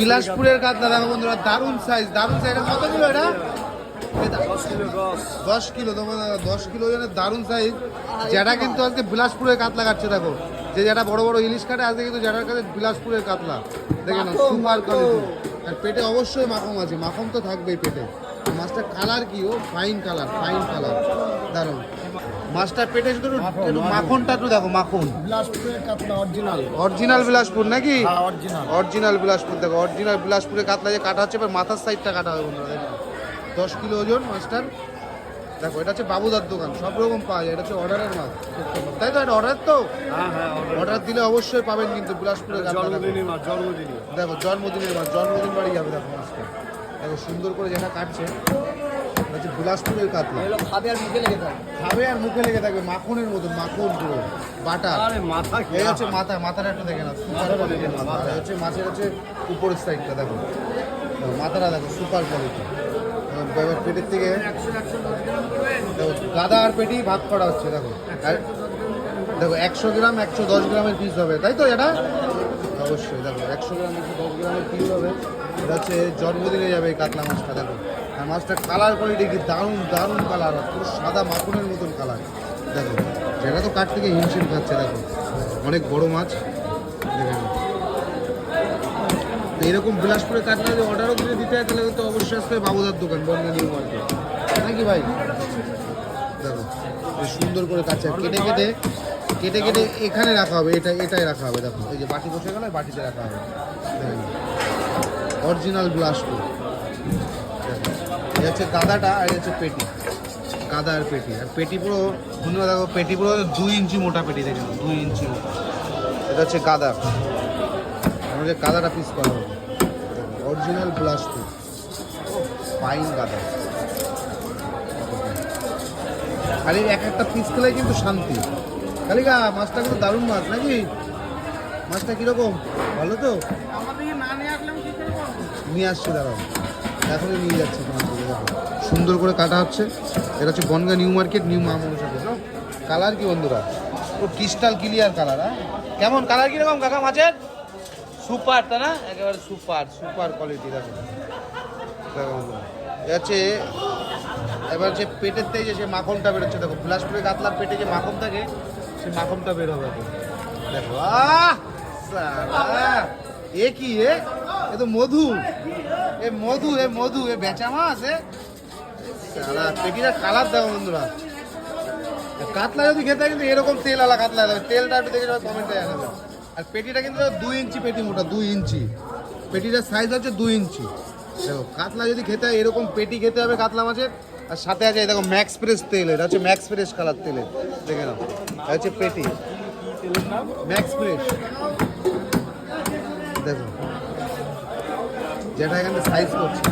বিলাসপুরের কাতলা দেখো বন্ধুরা দারুণ সাইজ দারুণ সাইজ কত কিলো এটা? দশ কিলো তোমার দশ কিলো ওজনের দারুণ সাইজ যেটা কিন্তু আজকে বিলাসপুরের কাতলা কাটছে দেখো। যে যেটা বড় বড় ইলিশ কাটে আজকে কিন্তু যেটার কাছে বিলাসপুরের কাতলা। দেখে না সুপার কোয়ালিটি আর পেটে অবশ্যই মাখন আছে মাখন তো থাকবেই পেটে। মাছটা কালার কি ও? ফাইন কালার ফাইন কালার দারুণ। মাছটার পেটে শুধু মাখনটা একটু দেখো মাখন। বিলাসপুরের কাতলা অরিজিনাল অরিজিনাল বিলাসপুর নাকি? হ্যাঁ অরিজিনাল অরিজিনাল বিলাসপুর দেখো অরিজিনাল বিলাসপুরে কাতলা যে কাটা হচ্ছে এবার মাথার সাইডটা কাটা হবে বন্ধুরা দেখো। দশ কিলো ওজন মাছটার। দেখো এটা হচ্ছে বাবুদার দোকান সব রকম পাওয়া যায় এটা হচ্ছে অর্ডারের মাছ তাই তো এটা অর্ডার তো? হ্যাঁ হ্যাঁ অর্ডার দিলে অবশ্যই পাবেন কিন্তু বিলাসপুরের কাতলা দেখো। জন্মদিনই মা দেখো জন্মদিনের মাছ জন্মদিন বাড়ি যাবে দেখো মাছটা। দেখো সুন্দর করে যেটা কাটছে হচ্ছে বিলাসপুরের কাতলা। খাবে আর মুখে লেগে থাকে খাবে আর মুখে লেগে থাকবে মাখনের মতন মাখন পুরো বাটা আরে মাথা এই হচ্ছে মাথা মাথাটা একটু দেখে না মাথা। হচ্ছে মাছের হচ্ছে উপরের সাইডটা দেখো। মাথাটা দেখো সুপার কোয়ালিটি এবার পেটের থেকে গাদা আর পেটি ভাগ করা হচ্ছে দেখো। দেখো একশো গ্রাম একশো দশ গ্রামের পিস হবে তাই তো এটা? অবশ্যই, দেখো, একশো গ্রাম একশো দশ গ্রামের পিস হবে? এটা হচ্ছে জন্মদিনে যাবে এই কাতলা মাছটা, দেখো। আর মাছটা কালার কোয়ালিটি কি দারুণ দারুণ কালার পুরো সাদা মাখনের মতন কালার দেখো, যেটা তো কাঠ থেকে হিমশিম খাচ্ছে, দেখো। অনেক বড় মাছ, দেখে নাও। তো এরকম বিলাসপুরে কাতলা যদি অর্ডারও করে দিতে হয়, তাহলে কিন্তু অবশ্যই আসতে বাবুদার দোকান বনগা নিউ মার্কেট নাকি ভাই? দেখো সুন্দর করে কাটছে, কেটে কেটে কেটে কেটে এখানে রাখা হবে এটা এটাই রাখা হবে দেখো। এই যে বাটি বসে গেলে বাটিতে রাখা হবে। অরিজিনাল দেখো এই হচ্ছে গাদাটা আর হচ্ছে পেটি। গাদা আর পেটি। আর পেটি পুরো বন্ধুরা দেখো পেটি পুরো দুই ইঞ্চি মোটা পেটি দেখে নাও, দুই ইঞ্চি মোটা। এটা হচ্ছে গাদা। আমাদের গাদাটা পিস করা হবে। অরিজিনাল বিলাসপুর ফাইন গাদা। এই এক একটা পিস খেলে কিন্তু শান্তি। কালিকা মাছটা কিন্তু দারুণ মাছ নাকি? মাছটা কীরকম? ভালো তো? নিয়ে আসছে দাঁড়াও। এখনই নিয়ে যাচ্ছে সুন্দর করে কাটা হচ্ছে। এটা হচ্ছে বনগা নিউ মার্কেট নিউ মা মনসা কালার কি বন্ধুরা? ও ক্রিস্টাল ক্লিয়ার কালার হ্যাঁ? কেমন? কালার কীরকম কাকা মাছের? সুপার তা না? একেবারে সুপার সুপার কোয়ালিটি দেখো। দেখো হচ্ছে এবার যে পেটের থেকে যে মাখনটা বেরোচ্ছে দেখো। বিলাসপুরে কাতলার পেটে যে মাখন থাকে সেই মাখনটা বের হবে। দেখো এ কি এ? এ তো মধু। এ মধু এ মধু, এ বেচা মাছ, এ? সালা, পেটিটা কালার দেখো বন্ধুরা। কাতলা যদি খেতে কিন্তু এরকম তেল আলা কাতলা দেবে তেলটা একটু দেখে কমেন্টে জানাবে আর পেটিটা কিন্তু দুই ইঞ্চি পেটি মোটা, দুই ইঞ্চি। পেটিটার সাইজ হচ্ছে দুই ইঞ্চি। দেখো, কাতলা যদি খেতে হয় এরকম পেটি খেতে হবে কাতলা মাছের। আর সাথে আছে দেখো ম্যাক্স ফ্রেশ তেল, এটা হচ্ছে ম্যাক্স ফ্রেশ কালার তেলের দেখে নাও, এটা হচ্ছে পেটি। ম্যাক্স প্রেস দেখো, যেটা এখানে সাইজ করছে।